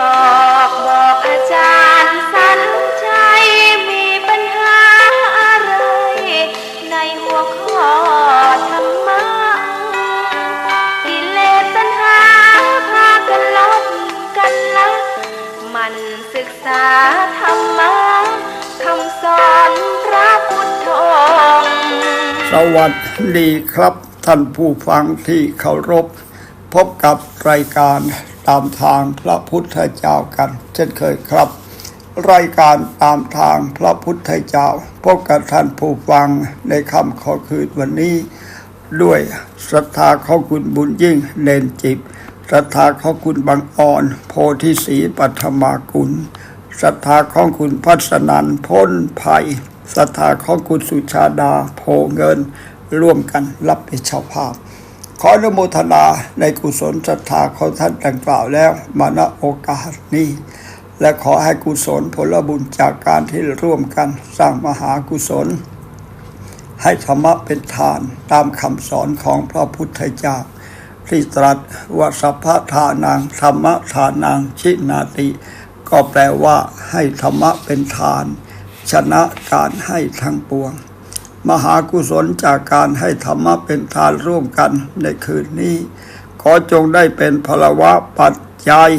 ออกบอกอาจารย์สันชัยมีปัญหาอะไร ในหัวข้อธรรมะกิเลสตัณหาพากันลบกันละมันศึกษาธรรมะคำสอนพระพุทธองค์สวัสดีครับท่านผู้ฟังที่เคารพ พบกับรายการ ตามทางพระพุทธเจ้ากันเช่นเคยครับ รายการตามทางพระพุทธเจ้าพบกับท่านผู้ฟังในคำขอคืนวันนี้ ด้วยศรัทธาของคุณบุญยิ่งเนนจิตศรัทธาของคุณบางอ่อน โพธิศรีปัทมากุลศรัทธาของคุณพัฒนันพ้นภัยศรัทธาของคุณสุชาดาโพเงิน ร่วมกันรับเป็นเจ้าภาพ ขออนุโมทนาในกุศลศรัทธาของท่านดังกล่าวแล้วมาณโอกาสนี้ และขอให้กุศลผลบุญจากการที่ร่วมกันสร้างมหากุศล ให้ธรรมะเป็นทานตามคำสอนของพระพุทธเจ้าที่ตรัสว่าสัพพะทานังธรรมะทานังชินาติ ก็แปลว่าให้ธรรมะเป็นทาน ชนะการให้ทั้งปวง มหากุศลจากการให้ธรรมะเป็นทานร่วมกันในคืนนี้ ขอจงได้เป็นพลวะปัจจัย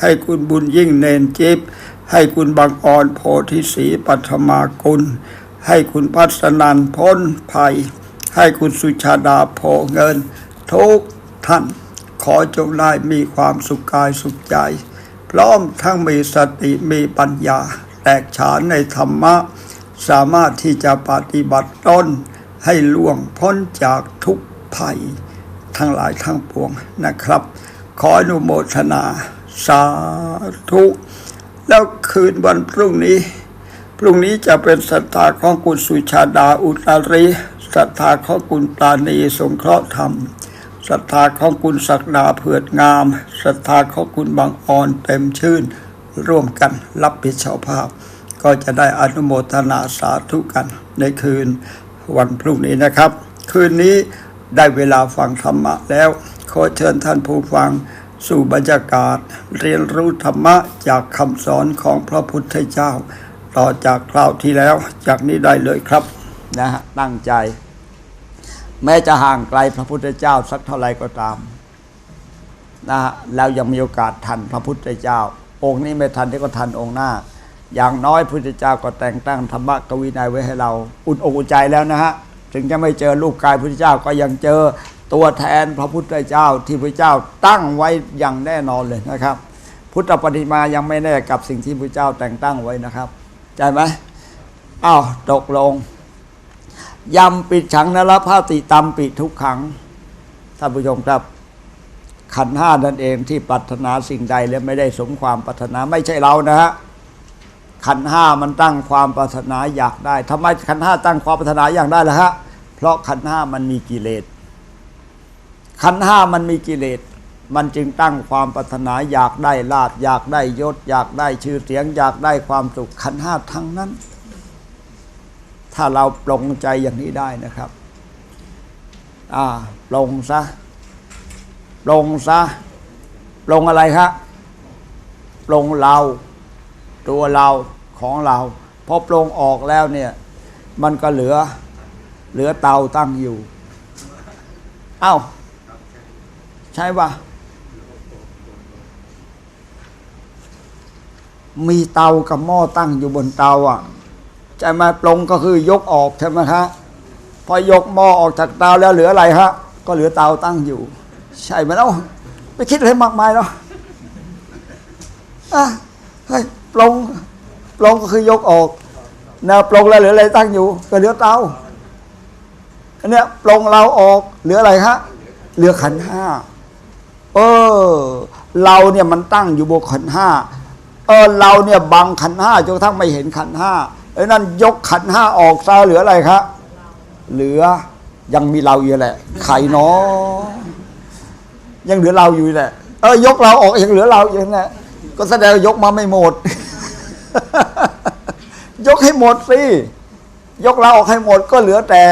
ให้คุณบุญยิ่งเนนจิบให้คุณบางอ่อนโพธิศีปัทมากุลให้คุณพัฒนันพ้นภัย ให้คุณสุชาดาโพเงิน ทุกท่าน ขอจงได้มีความสุขกายสุขใจ พร้อมทั้งมีสติมีปัญญาแตกฉานในธรรมะ สามารถที่จะปฏิบัติตนให้ล่วงพ้นจากทุกภัย ทั้งหลายทั้งปวงนะครับ ขออนุโมทนา สาธุ แล้วคืนวันพรุ่งนี้ พรุ่งนี้จะเป็นศรัทธาของคุณสุชาดาอุตาริศรัทธาของคุณปราณีสงเคราะห์ธรรมศรัทธาของคุณศักดาเผือดงามศรัทธาของคุณบางอ่อนเต็มชื่น ร่วมกันรับผิดชอบภาพ ก็จะได้อนุโมทนาสาธุกันในคืนวันพรุ่งนี้นะครับ คืนนี้ได้เวลาฟังธรรมะแล้ว ขอเชิญท่านผู้ฟังสู่บรรยากาศ เรียนรู้ธรรมะจากคำสอนของพระพุทธเจ้า ต่อจากคราวที่แล้วจากนี้ได้เลยครับนะฮะตั้งใจ แม้จะห่างไกลพระพุทธเจ้าสักเท่าไรก็ตามนะฮะแล้วยังมีโอกาสทันพระพุทธเจ้า องค์นี้ไม่ทันที่ก็ทันองค์หน้า อย่างน้อยพุทธเจ้าก็แต่งตั้งธรรมะกวีนายไว้ให้เรา อุ่นอกอุ่นใจแล้วนะฮะ ถึงจะไม่เจอรูปกายพุทธเจ้าก็ยังเจอตัวแทนพระพุทธเจ้าที่พระเจ้าตั้งไว้อย่างแน่นอนเลยนะครับ พุทธปฏิมายังไม่แน่กับสิ่งที่พระเจ้าแต่งตั้งไว้นะครับใจไหมอ้าวตกลงยำปิดฉังนรพาติตำปิดทุกขังท่านผู้ชมครับขันห้านั่นเองที่ปรารถนาสิ่งใดและไม่ได้สมความปรารถนาไม่ใช่เรานะฮะ ขันห้ามันตั้งความปรารถนาอยากได้ทำไมขันห้าตั้งความปรารถนาอยากได้ล่ะฮะ เพราะขันห้ามันมีกิเลส ขันห้ามันมีกิเลส มันจึงตั้งความปรารถนาอยากได้ลาภอยากได้ยศ อยากได้ชื่อเสียง อยากได้ความสุขขันห้าทั้งนั้น ถ้าเราปลงใจอย่างนี้ได้นะครับ อ่าปลงซะปลงซะปลงอะไรครับปลงเราตัวเรา ของเรา พอปลงออกแล้วเนี่ย มันก็เหลือเหลือเตาตั้งอยู่ เอ้า ใช่ปะมีเตากับหม้อตั้งอยู่บนเตาอะใช่ไหมปลงก็คือยกออกใช่ไหมฮะพอยกหม้อออกจากเตาแล้วเหลืออะไรฮะ ก็เหลือเตาตั้งอยู่ ใช่ไหมเนาะไปคิดอะไรมากมายเนาะอะเฮ้ยปลง ปลงก็คือยกออกนวปลงแล้วเหลืออะไรตั้งอยู่ ก็เหลือเตาอันเนี้ยปลงเราออกเหลืออะไรฮะเหลือขันห้าเออ เราเนี่ยมันตั้งอยู่บนขันห้าเออเราเนี่ยบังขันห้าจนกระทั่งไม่เห็นขันห้าไอ้นั่นยกขันห้าออกซะเหลืออะไรครับเหลือยังมีเราอยู่แหละไข่เนอยังเหลือเราอยู่แหละเออยกเราออกยังเหลือเราอยู่แหละก็แสดงยกมาไม่หมด ยกให้หมดสิยกเราออกให้หมดก็เหลือแต่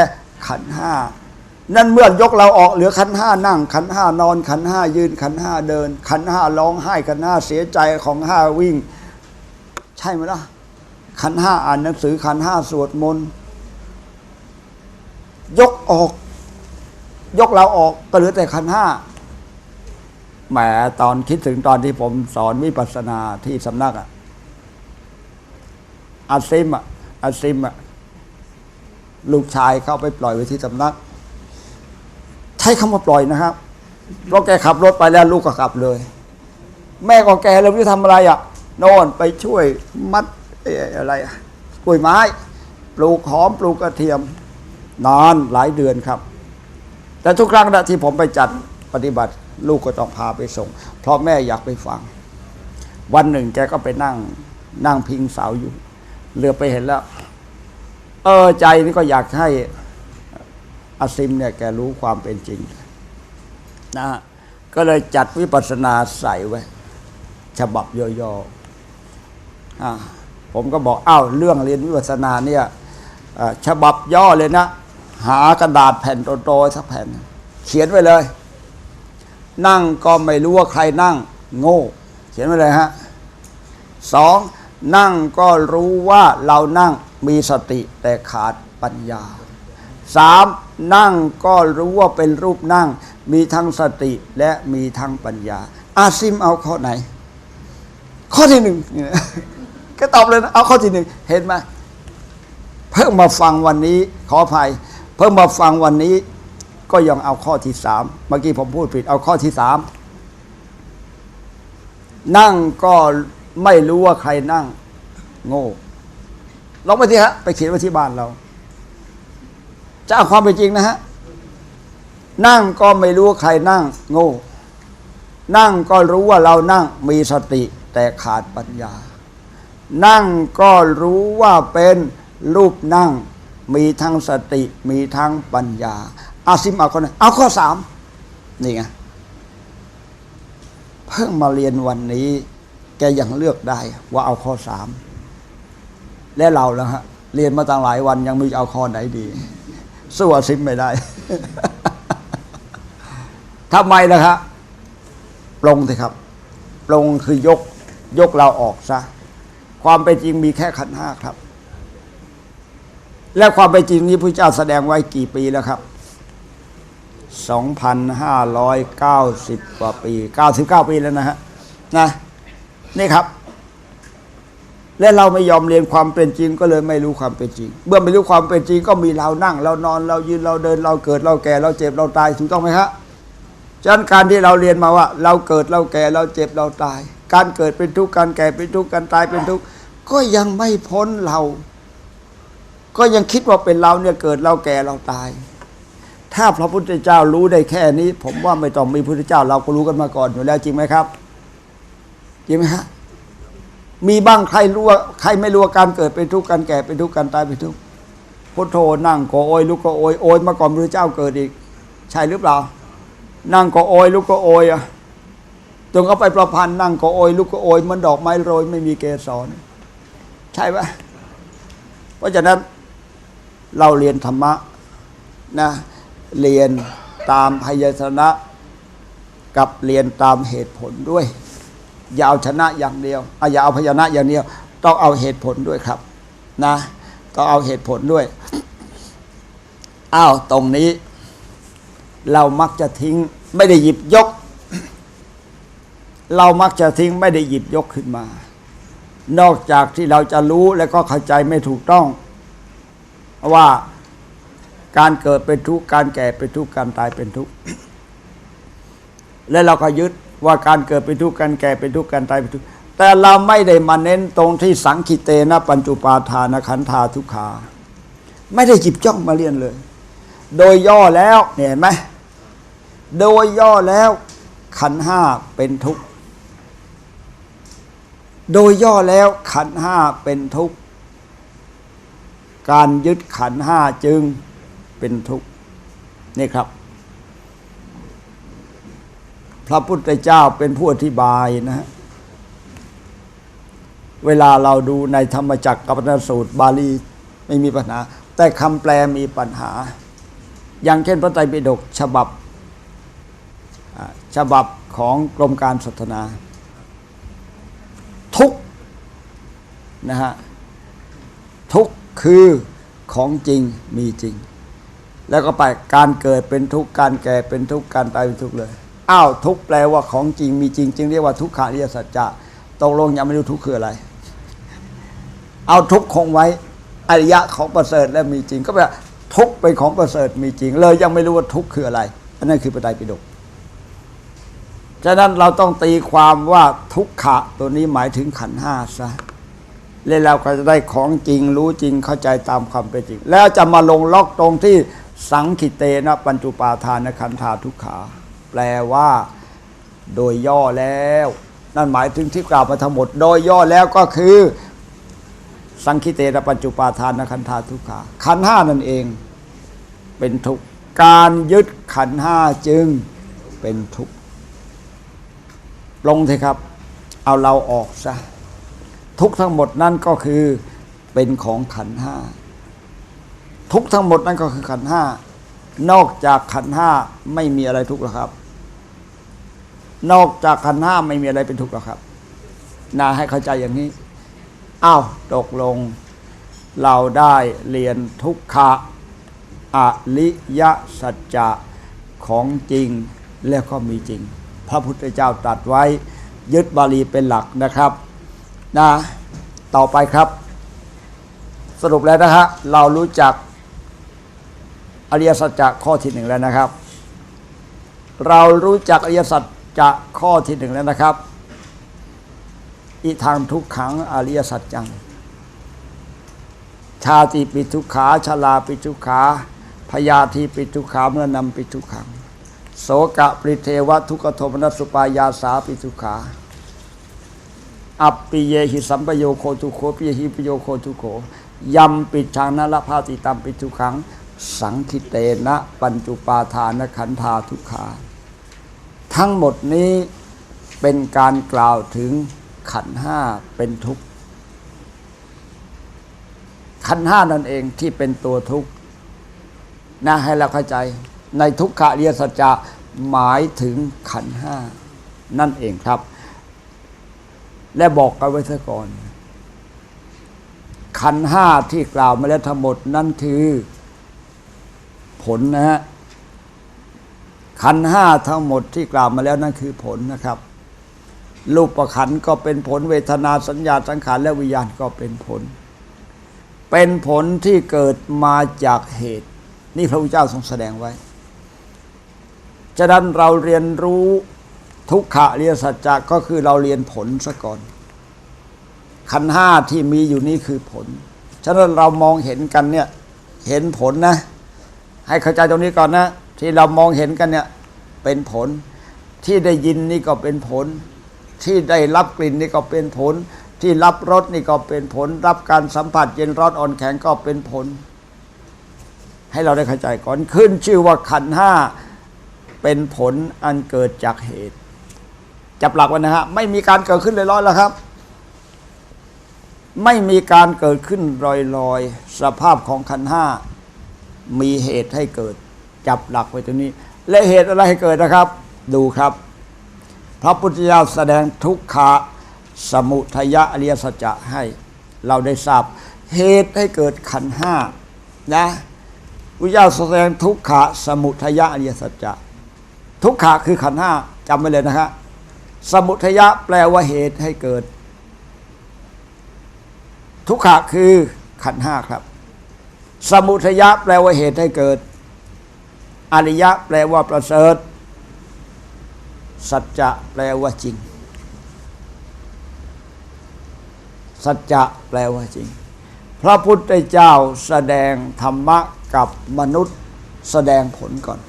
ขันห้านั่นเมื่อยกเราออกเหลือขันห้านั่ง ขันห้านอน ขันห้ายืน ขันห้าเดิน ขันห้าร้องไห้ขันห้าเสียใจของห้าวิ่ง ใช่ไหมล่ะ ขันห้าอ่านหนังสือ ขันห้าสวดมนต์ยกออก ยกเราออกก็เหลือแต่ขันห้าแหมตอนคิดถึงตอนที่ผมสอนวิปัสสนาที่สำนักอะ อาซิมอะอาซิมอะลูกชายเข้าไปปล่อยไว้ที่สำนัก ใช้คำว่าปล่อยนะครับเพราะแกขับรถไปแล้วลูกก็ขับเลย แม่ก็แกเลยไม่รู้จะทำอะไรอะน่นไปช่วยมัดอะไรอะกล้วยไม้ ปลูกหอมปลูกกระเทียม นานหลายเดือนครับ แต่ทุกครั้งนะที่ผมไปจัดปฏิบัติ ลูกก็ต้องพาไปส่ง เพราะแม่อยากไปฟัง วันหนึ่งแกก็ไปนั่งนั่งพิงเสาอยู่ เหลือไปเห็นแล้ว เออใจนี่ก็อยากให้อาซิมเนี่ยแกรู้ความเป็นจริงนะฮะก็เลยจัดวิปัสสนาใส่ไว้ ฉบับย่อๆผมก็บอกอ้าวเรื่องเรียนวิปัสสนาเนี่ยฉบับย่อเลยนะ หากระดาษแผ่นโตๆสักแผ่น เขียนไว้เลย นั่งก็ไม่รู้ว่าใครนั่ง โง่ เขียนไว้เลยฮะสอง นั่งก็รู้ว่าเรานั่งมีสติแต่ขาดปัญญาสามนั่งก็รู้ว่าเป็นรูปนั่ง มีทั้งสติและมีทั้งปัญญา อาซิมเอาข้อไหน ข้อที่หนึ่งก็ตอบเลยนะเอาข้อที่หนึ่งเห็นไหมเพิ่งมาฟังวันนี้ขออภัย เพิ่งมาฟังวันนี้ ก็ยังเอาข้อที่สามเมื่อกี้ผมพูดผิดเอาข้อที่สามนั่งก็ ไม่รู้ว่าใครนั่ง โง่ลองไปทีฮะ ไปเขียนไว้ที่บ้านเรา จะเอาความเป็นจริงนะฮะ นั่งก็ไม่รู้ว่าใครนั่ง โง่ นั่งก็รู้ว่าเรานั่งมีสติ แต่ขาดปัญญา นั่งก็รู้ว่าเป็นรูปนั่ง มีทั้งสติ มีทั้งปัญญา อาซิมเอาข้อไหนเอาข้อสามนี่ไง เพิ่งมาเรียนวันนี้ แกยังเลือกได้ว่าเอาข้อสามและเราแล้วฮะเรียนมาตั้งหลายวันยังไมีเอาข้อไหนดีสู้อาซิมไม่ได้ทำไมล่ะครับปลงสิครับปลงคือยกยกเราออกซะความเป็นจริงมีแค่ขันห้าครับ และความเป็นจริงนี้พระเจ้าแสดงไว้กี่ปีแล้วครับ 2,590 กว่าปี 99 ปีแล้วนะฮะนะ นี่ครับ และเราไม่ยอมเรียนความเป็นจริง ก็เลยไม่รู้ความเป็นจริง เมื่อไม่รู้ความเป็นจริง ก็มีเรานั่ง เรานอนเรายืนเราเดิน เราเกิดเราแก่เราเจ็บเราตายถูกต้องไหมครับฉะนั้นการที่เราเรียนมาว่า เราเกิดเราแก่เราเจ็บเราตาย การเกิดเป็นทุกข์การแก่เป็นทุกข์การตายเป็นทุกข์ก็ยังไม่พ้นเรา ก็ยังคิดว่าเป็นเราเนี่ยเกิดเราแก่เราตาย ถ้าพระพุทธเจ้ารู้ได้แค่นี้ ผมว่าไม่ต้องมีพระพุทธเจ้าเราก็รู้กันมาก่อนอยู่แล้วจริงไหมครับ จริงไหมฮะมีบ้างใครรู้ว่าใครไม่รู้ว่าการเกิดเป็นทุกข์การแก่เป็นทุกข์การตายเป็นทุกข์พุทโธนั่งก็โอยลุกก็โอยโอยมาก่อนพระเจ้าเกิดอีก ใช่หรือเปล่า นั่งก็โอยลุกก็โอยอะจนเขาไปประพันธ์นั่งก็โอยลุกก็โอยมันดอกไม้โรยไม่มีเกสรใช่ไหมเพราะฉะนั้นเราเรียนธรรมะนะเรียนตามพยัญชนะ กับเรียนตามเหตุผลด้วย อย่าเอาชนะอย่างเดียวอะอย่าเอาพยัญชนะอย่างเดียว ต้องเอาเหตุผลด้วยครับ นะต้องเอาเหตุผลด้วยอ้าวตรงนี้ เรามักจะทิ้งไม่ได้หยิบยก เรามักจะทิ้งไม่ได้หยิบยกขึ้นมา นอกจากที่เราจะรู้และก็เข้าใจไม่ถูกต้อง ว่าการเกิดเป็นทุกข์การแก่เป็นทุกข์การตายเป็นทุกข์และเราก็ยึด ว่าการเกิดเป็นทุกข์การแก่เป็นทุกข์การตายเป็นทุกข์แต่เราไม่ได้มาเน้นตรงที่สังคิเตนะปัญจุปาทานขันธาทุกขาไม่ได้หยิบจ้องมาเรียนเลย โดยย่อแล้วเห็นไหมโดยย่อแล้ว ขันห้าเป็นทุกข์ โดยย่อแล้วขันห้าเป็นทุกข์ การยึดขันห้าจึงเป็นทุกข์นี่ครับ พระพุทธเจ้าเป็นผู้อธิบายนะฮะเวลาเราดูในธรรมจักรกับปนสูตรบาลีไม่มีปัญหา แต่คำแปลมีปัญหา อย่างเช่นพระไตรปิฎกฉบับฉบับของกรมการศาสนา ทุกนะฮะทุกคือของจริงมีจริง แล้วก็ไปการเกิดเป็นทุกข์การแก่เป็นทุกข์การตายเป็นทุกข์เลย อ้าวทุกแปลว่าของจริงมีจริงจึงเรียกว่าทุกขาริยสัจจะตกลงยังไม่รู้ทุกคืออะไร เอาทุกคงไว้อริยะของประเสริฐและมีจริง ก็แปลทุกเป็นของประเสริฐมีจริง เลยยังไม่รู้ว่าทุกคืออะไร อันนั้นคือปไตยปิฎกฉะนั้นเราต้องตีความว่าทุกขะตัวนี้หมายถึงขันห้าซะแล้วเราก็จะได้ของจริงรู้จริงเข้าใจตามความเป็นจริง แล้วจะมาลงล็อกตรงที่สังคิเตนะปัญจุปาทานขันธาทุกขา แปลว่า โดยย่อแล้ว นั่นหมายถึงที่กล่าวมาทั้งหมด โดยย่อแล้วก็คือ สังคิเตนะปัญจุปาทานขันธาทุกขาขันห้านั่นเอง เป็นทุกข์การยึดขันห้าจึงเป็นทุกข์ลงเถอะครับ เอาเราออกซะทุกทั้งหมดนั่นก็คือเป็นของขันห้าทุกทั้งหมดนั่นก็คือขันห้านอกจากขันห้าไม่มีอะไรทุกข์หรอกครับ นอกจากขันห้าไม่มีอะไรเป็นทุกข์หรอกครับนาให้เข้าใจอย่างนี้อ้าวตกลง เราได้เรียนทุกขะอริยสัจจะของจริงแล้วก็มีจริง พระพุทธเจ้าตรัสไว้ ยึดบาลีเป็นหลักนะครับนะต่อไปครับ สรุปแล้วนะฮะเรารู้จักอริยสัจจะข้อที่หนึ่งแล้วนะครับ เรารู้จักอริยสัจ จะข้อที่หนึ่งแล้วนะครับอีทางทุกขังอริยสัจจัง ชาติปิทุกขาชลาปิทุกขาพยาธิปิทุกขาเมื่อนำปิทุกขัง โสกะปริเทวทุกโทมนัสสุปายาสาปิทุกขา อัปปิเยหิสัมปโยโคทุโคปิเยหิปโยโคทุโขยัมปิชังนละภาติตัมปิทุขัง สังคิเตนะ ปัญจุปาทานขันธาทุกขา ทั้งหมดนี้เป็นการกล่าวถึงขันห้าเป็นทุกข์ ขันห้านั่นเองที่เป็นตัวทุกข์นะให้เราเข้าใจ ในทุกขเรียสัจจะหมายถึงขันห้านั่นเองครับ และบอกกันไว้ซะก่อน ขันห้าที่กล่าวมาแล้วทั้งหมดนั่นคือ ผลนะฮะ ขันห้าทั้งหมดที่กล่าวมาแล้วนั่นคือผลนะครับ รูปประขันก็เป็นผลเวทนาสัญญาสังขารและวิญญาณก็เป็นผล เป็นผลที่เกิดมาจากเหตุ นี่พระพุทธเจ้าทรงแสดงไว้ฉะนั้นเราเรียนรู้ทุกขะเรียสัจจะก็คือเราเรียนผลซะก่อน ขันห้าที่มีอยู่นี่คือผล ฉะนั้นเรามองเห็นกันเนี่ย เห็นผลนะ ให้เข้าใจตรงนี้ก่อนนะ ที่เรามองเห็นกันเนี่ยเป็นผล ที่ได้ยินนี่ก็เป็นผล ที่ได้รับกลิ่นนี่ก็เป็นผล ที่รับรสนี่ก็เป็นผล รับการสัมผัสเย็นร้อนอ่อนแข็งก็เป็นผล ให้เราได้เข้าใจก่อนขึ้นชื่อว่าขันห้าเป็นผลอันเกิดจากเหตุ จับหลักไว้นะฮะไม่มีการเกิดขึ้นลอยๆแล้วครับ ไม่มีการเกิดขึ้นลอยๆ สภาพของขันห้ามีเหตุให้เกิด จับหลักไว้ตรงนี้ และเหตุอะไรให้เกิดนะครับ ดูครับ พระพุทธเจ้าแสดงทุกขะสมุทยะอริยสัจจะให้ เราได้ทราบ เหตุให้เกิดขันห้านะพุทธเจ้าแสดงทุกขะสมุทยะอริยสัจจะทุกขะคือขันห้าจำไว้เลยนะครับสมุทยะแปลว่าเหตุให้เกิด ทุกขะคือขันห้าครับ สมุทยะแปลว่าเหตุให้เกิด อริยะแปลว่าประเสริฐ สัจจะแปลว่าจริง สัจจะแปลว่าจริง พระพุทธเจ้าแสดงธรรมะกับมนุษย์แสดงผลก่อน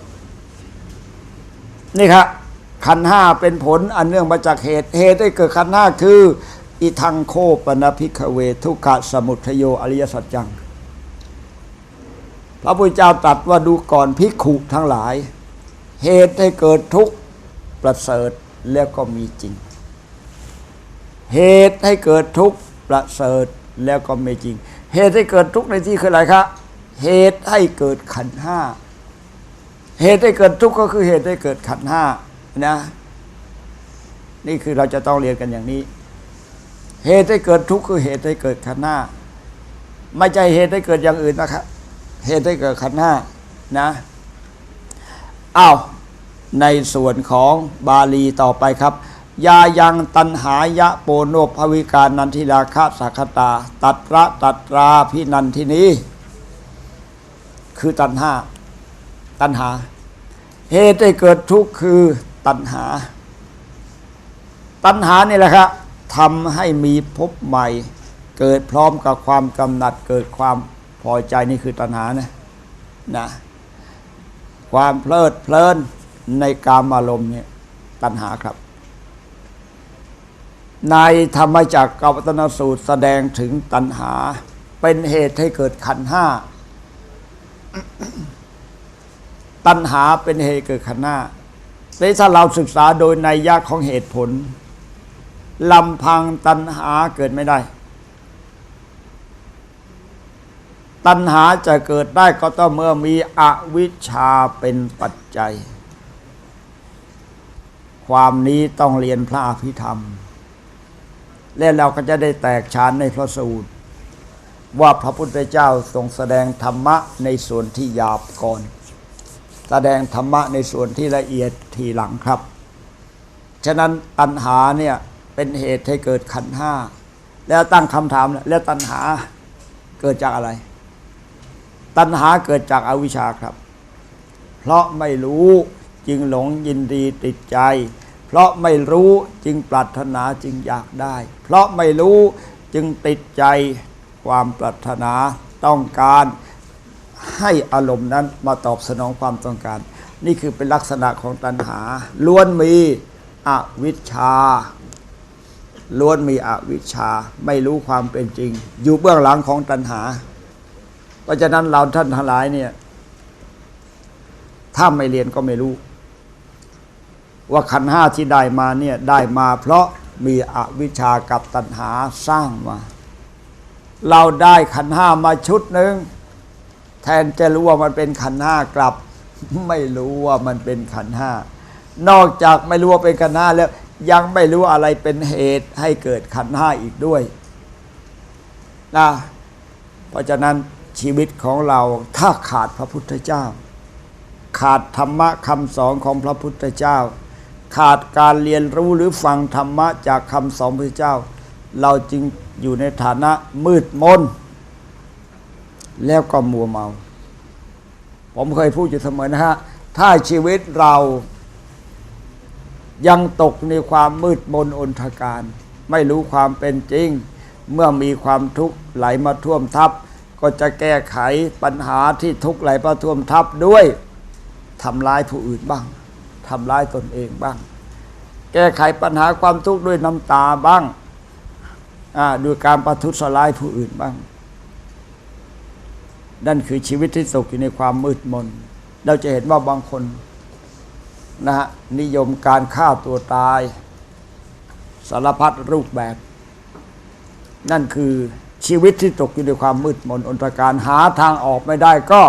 นี่ครับขันห้าเป็นผลอันเนื่องมาจากเหตุ เหตุให้เกิดขันห้าคือ อิทังโคปนพิกเวทุกขะสมุทโยอริยสัจจัง พระพุทธเจ้าตรัสว่าดูก่อนภิกขุทั้งหลาย เหตุให้เกิดทุกข์ประเสริฐแล้วก็มีจริง เหตุให้เกิดทุกข์ประเสริฐแล้วก็มีจริง เหตุให้เกิดทุกข์ในที่คืออะไรครับเหตุให้เกิดขันห้าเหตุให้เกิดทุกข์ก็คือเหตุให้เกิดขันห้านะ นี่คือเราจะต้องเรียนกันอย่างนี้ เหตุให้เกิดทุกข์คือเหตุให้เกิดขันห้าไม่ใช่เหตุให้เกิดอย่างอื่นนะครับ เหตุให้เกิดขันห้านะอ้าวในส่วนของบาลีต่อไปครับ ยายังตันหายะโปโนภวิการนันทิราคาสักตา ตัตระตัตราพินันทินี้ คือตันห้าตัณหา เหตุให้เกิดทุกข์คือตัณหา ตัณหานี่แหละครับทำให้มีภพใหม่ เกิดพร้อมกับความกำหนัดเกิดความ พอใจนี่คือตัณหานะนะความเพลิดเพลินในกามอารมณ์เนี่ยตัณหาครับ ในธรรมจักรกับตนสูตรแสดงถึงตัณหา เป็นเหตุให้เกิดขันห้า ตัณหาเป็นเหตุเกิดขันห้าแต่ถ้าเราศึกษาโดยในยยะของเหตุผลลำพังตัณหาเกิดไม่ได้ ตัณหาจะเกิดได้ก็ต้องเมื่อมีอวิชชาเป็นปัจจัย ความนี้ต้องเรียนพระอภิธรรม และเราก็จะได้แตกฉานในพระสูตร ว่าพระพุทธเจ้าทรงแสดงธรรมะในส่วนที่หยาบก่อน แสดงธรรมะในส่วนที่ละเอียดทีหลังครับ ฉะนั้นตัณหาเนี่ยเป็นเหตุให้เกิดขันธ์ห้า แล้วตั้งคำถามแล้วตัณหาเกิดจากอะไร ตัณหาเกิดจากอาวิชชาครับ เพราะไม่รู้จึงหลงยินดีติดใจ เพราะไม่รู้จึงปรารถนาจึงอยากได้ เพราะไม่รู้จึงติดใจความปรารถนาต้องการให้อารมณ์นั้นมาตอบสนองความต้องการ นี่คือเป็นลักษณะของตัณหา ล้วนมีอวิชชา ล้วนมีอวิชชา ไม่รู้ความเป็นจริง อยู่เบื้องหลังของตัณหา เพราะฉะนั้นเราท่านทั้งหลายเนี่ย ถ้าไม่เรียนก็ไม่รู้ ว่าขันห้าที่ได้มาเนี่ยได้มาเพราะมีอวิชชากับตัณหาสร้างมา เราได้ขันห้ามาชุดหนึ่งแทนจะรู้ว่ามันเป็นขันห้ากลับ ไม่รู้ว่ามันเป็นขันห้านอกจากไม่รู้ว่าเป็นขันห้าแล้ว ยังไม่รู้อะไรเป็นเหตุให้เกิดขันห้าอีกด้วยนะเพราะฉะนั้น ชีวิตของเราถ้าขาดพระพุทธเจ้า ขาดธรรมะคำสอนของพระพุทธเจ้า ขาดการเรียนรู้หรือฟังธรรมะจากคำสอนพระเจ้า เราจึงอยู่ในฐานะมืดมนแล้วก็มัวเมา ผมเคยพูดอยู่เสมอนะฮะ ถ้าชีวิตเรายังตกในความมืดมนอนทการ ไม่รู้ความเป็นจริง เมื่อมีความทุกข์ไหลมาท่วมทับ ก็จะแก้ไขปัญหาที่ทุกข์ไหลมาท่วมทับด้วยทำร้ายผู้อื่นบ้างทำร้ายตนเองบ้าง แก้ไขปัญหาความทุกข์ด้วยน้ำตาบ้างด้วยการประทุษร้ายผู้อื่นบ้าง นั่นคือชีวิตที่ตกอยู่ในความมืดมน เราจะเห็นว่าบางคนนะฮะนิยมการฆ่าตัวตาย สารพัดรูปแบบ นั่นคือ ชีวิตที่ตกอยู่ในความมืดมนอนตรการหาทางออกไม่ได้ก็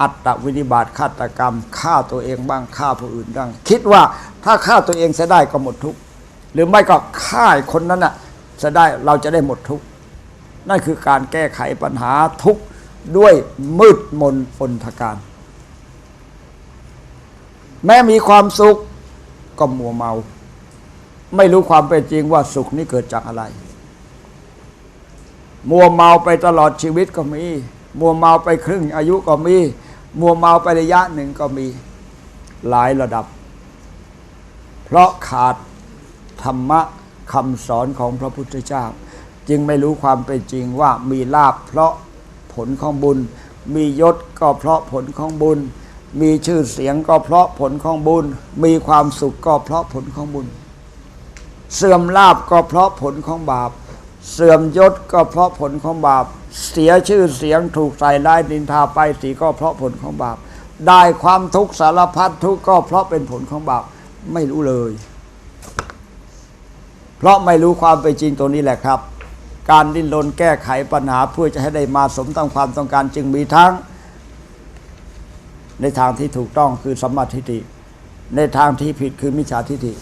อัตตวินิบาตฆาตกรรมฆ่าตัวเองบ้างฆ่าผู้อื่นบ้างคิดว่าถ้าฆ่าตัวเองจะได้ก็หมดทุกข์หรือไม่ก็ฆ่าคนนั้นน่ะจะได้เราจะได้หมดทุกข์นั่นคือการแก้ไขปัญหาทุกข์ด้วยมืดมนอนทการ แม้มีความสุขก็มัวเมา ไม่รู้ความเป็นจริงว่าสุขนี้เกิดจากอะไร มัวเมาไปตลอดชีวิตก็มี มัวเมาไปครึ่งอายุก็มี มัวเมาไประยะหนึ่งก็มีหลายระดับ เพราะขาดธรรมะคำสอนของพระพุทธเจ้า จึงไม่รู้ความเป็นจริงว่ามีลาภเพราะผลของบุญ มียศก็เพราะผลของบุญ มีชื่อเสียงก็เพราะผลของบุญ มีความสุขก็เพราะผลของบุญ เสื่อมลาบก็เพราะผลของบาป เสื่อมยศก็เพราะผลของบาป เสียชื่อเสียงถูกใส่ร้ายดินทาไปสีก็เพราะผลของบาป ได้ความทุกข์สารพัดทุกข์ก็เพราะเป็นผลของบาปไม่รู้เลย เพราะไม่รู้ความเป็นจริงตรงนี้แหละครับ การดิ้นรนแก้ไขปัญหาเพื่อจะให้ได้มาสมตามความต้องการจึงมีทั้ง ในทางที่ถูกต้องคือสัมมาทิฏฐิในทางที่ผิดคือมิจฉาทิฏฐิ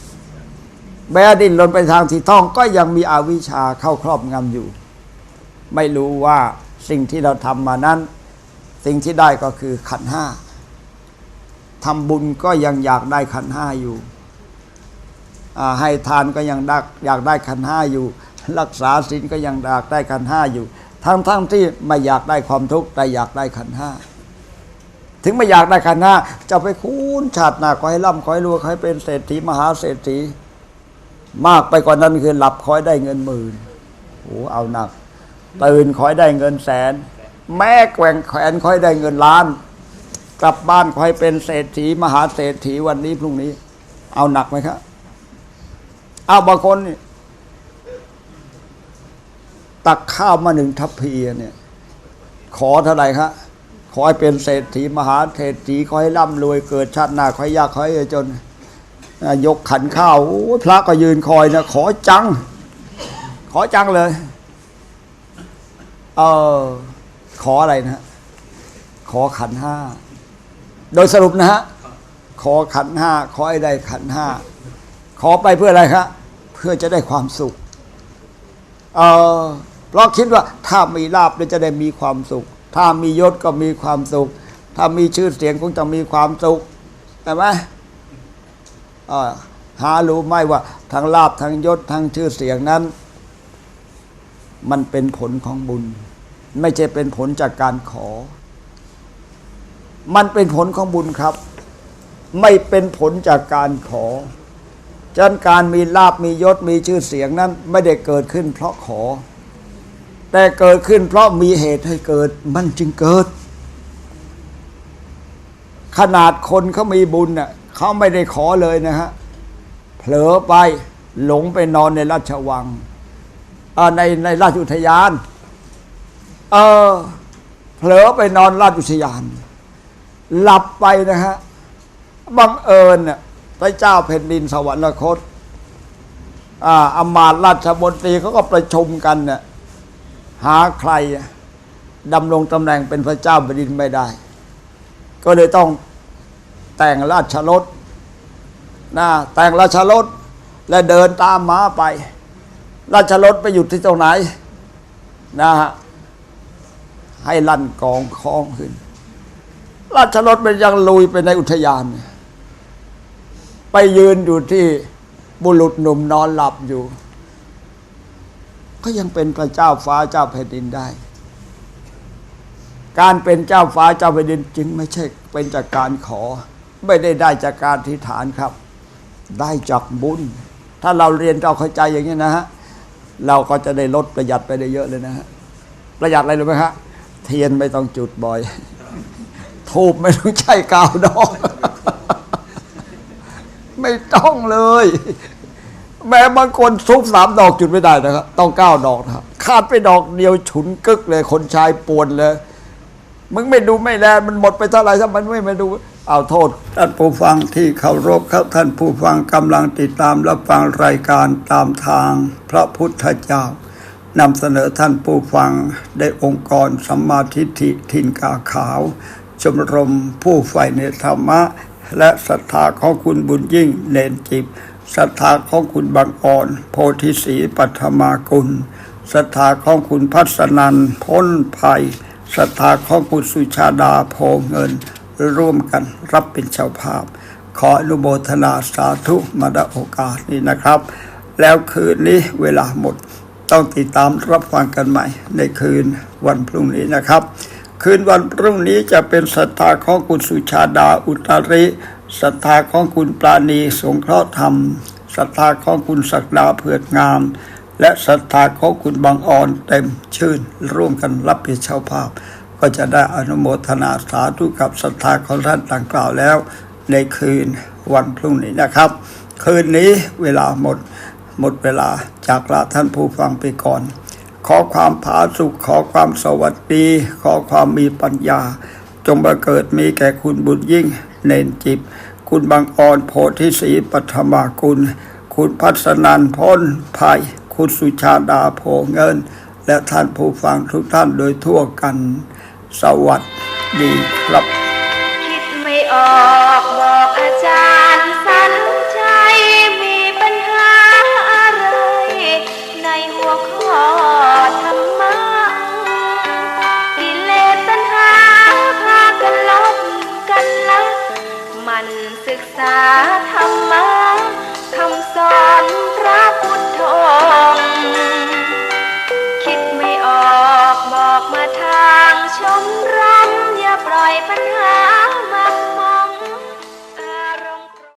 แม้ดิ้นรนไปทางที่ต้องก็ยังมีอวิชชาเข้าครอบงำอยู่ ไม่รู้ว่าสิ่งที่เราทำมานั้น สิ่งที่ได้ก็คือขันห้าทำบุญก็ยังอยากได้ขันห้าอยู่ให้ทานก็ยังดักอยากได้ขันห้าอยู่ รักษาศีลก็ยังอยากได้ขันห้าอยู่ทั้งทั้งที่ไม่อยากได้ความทุกข์แต่อยากได้ขันห้าถึงไม่อยากได้ขันห้าจะไปคูณชาติหน้าขอให้ร่ำขอให้รวยขอให้เป็นเศรษฐีมหาเศรษฐี มากไปกว่านั้นคือหลับคอยได้เงินหมื่นโอ้เอาหนักตื่นคอยได้เงินแสน แม่แกว่งแขนคอยได้เงินล้าน กลับบ้านคอยเป็นเศรษฐีมหาเศรษฐีวันนี้พรุ่งนี้ เอาหนักไหมครับเอาบางคนตักข้าวมาหนึ่งทัพพีเนี่ย ขอเท่าไหร่ครับขอให้เป็นเศรษฐีมหาเศรษฐีขอให้ร่ำรวยเกิดชาติหน้าขอให้ยากขอให้จน ยกขันข้าวพระก็ยืนคอยนะขอจัง ขอจังเลย เออขออะไรนะ ขอขันห้า โดยสรุปนะฮะ ขอขันห้า ขอให้ได้ขันห้า ขอไปเพื่ออะไรครับเพื่อจะได้ความสุข เออเพราะคิดว่า ถ้ามีลาบจะได้มีความสุข ถ้ามียศก็มีความสุข ถ้ามีชื่อเสียงคงจะมีความสุขใช่ไหม หารู้ไหมว่าทั้งลาบทั้งยศทั้งชื่อเสียงนั้น มันเป็นผลของบุญ ไม่ใช่เป็นผลจากการขอ มันเป็นผลของบุญครับ ไม่เป็นผลจากการขอฉะนั้นการมีลาบมียศมีชื่อเสียงนั้น ไม่ได้เกิดขึ้นเพราะขอ แต่เกิดขึ้นเพราะมีเหตุให้เกิดมันจึงเกิด ขนาดคนเขามีบุญน่ะ เขาไม่ได้ขอเลยนะฮะเผลอไปหลงไปนอนในราชวังในในราชอุทยาน เออเผลอไปนอนราชอุทยาน หลับไปนะฮะบังเอิญเนี่ยพระเจ้าแผ่นดินสวรรคตอ่าอำมาตย์ราชบนตรีเขาก็ประชุมกันเนี่ยหาใครดำรงตำแหน่งเป็นพระเจ้าแผ่นดินไม่ได้ ก็เลยต้อง แต่งราชรถนะแต่งราชรถและเดินตามม้าไป ราชรถไปหยุดที่ตรงไหนนะฮะให้ลั่นกองคล้องขึ้น ราชรถมันยังลุยไปในอุทยาน ไปยืนอยู่ที่บุรุษหนุ่มนอนหลับอยู่ ก็ยังเป็นพระเจ้าฟ้าเจ้าแผ่นดินได้ การเป็นเจ้าฟ้าเจ้าแผ่นดินจึงไม่ใช่เป็นจากการขอ ไม่ได้ได้จากการทิฐานครับ ได้จากบุญ ถ้าเราเรียนเราเข้าใจอย่างนี้นะฮะเราก็จะได้ลดประหยัดไปได้เยอะเลยนะฮะประหยัดอะไรรู้ไหมฮะเทียนไม่ต้องจุดบ่อยทูบไม่ต้องใช้กาวดอกไม่ต้องเลย แม้บางคนทุบสามดอกจุดไม่ได้นะครับต้องเก้าดอกนะครับขาดไปดอกเดียวฉุนกึกเลย คนชายปวนเลย มึงไม่ดูไม่แลมันหมดไปเท่าไหร่ถ้ามันไม่มาดู เอาโทษท่านผู้ฟังที่เคารพครับท่านผู้ฟังกำลังติดตามรับฟังรายการตามทางพระพุทธเจ้านำเสนอท่านผู้ฟังได้องค์กรสัมมาทิฏฐิทินกาขาว ชมรมผู้ใฝ่ในธรรมะ และศรัทธาของคุณบุญยิ่งเนนจิบศรัทธาของคุณบางอ่อน โพธิศรีปัทมากุลศรัทธาของคุณพัฒนันพ้นภัยศรัทธาของคุณสุชาดาโพเงิน ร่วมกันรับเป็นเจ้าภาพ ขออนุโมทนาสาธุมาดโอกาสนี้นะครับ แล้วคืนนี้เวลาหมดต้องติดตามรับฟังกันใหม่ ในคืนวันพรุ่งนี้นะครับ คืนวันพรุ่งนี้จะเป็นศรัทธาของคุณสุชาดาอุตริศรัทธาของคุณปราณีสงเคราะห์ธรรมศรัทธาของคุณศักดาเผือกงาม และศรัทธาของคุณบางอ่อนเต็มชื่น ร่วมกันรับเป็นเจ้าภาพ ก็จะได้อนุโมทนาสาธุกับศรัทธาของท่านดังกล่าวแล้ว ในคืนวันพรุ่งนี้นะครับ คืนนี้เวลาหมดหมดเวลาจากลาท่านผู้ฟังไปก่อน ขอความผาสุขขอความสวัสดี ขอความมีปัญญา จงบังเกิดมีแก่คุณบุญยิ่ง เนนจิบ คุณบางอ่อนโพธิศรีปัทมากุลคุณพัฒนันพ้นภัย คุณสุชาดาโพเงิน และท่านผู้ฟังทุกท่านโดยทั่วกัน สวัสดีครับ คิดไม่ออกบอกอาจารย์สันใจมีปัญหาอะไร ในหัวข้อธรรมะกิเลสตัณหาพากันลบกันละมันศึกษาธรรมะคำสอนพระพุทธองค์ ชมรำอย่าปล่อยปัญหา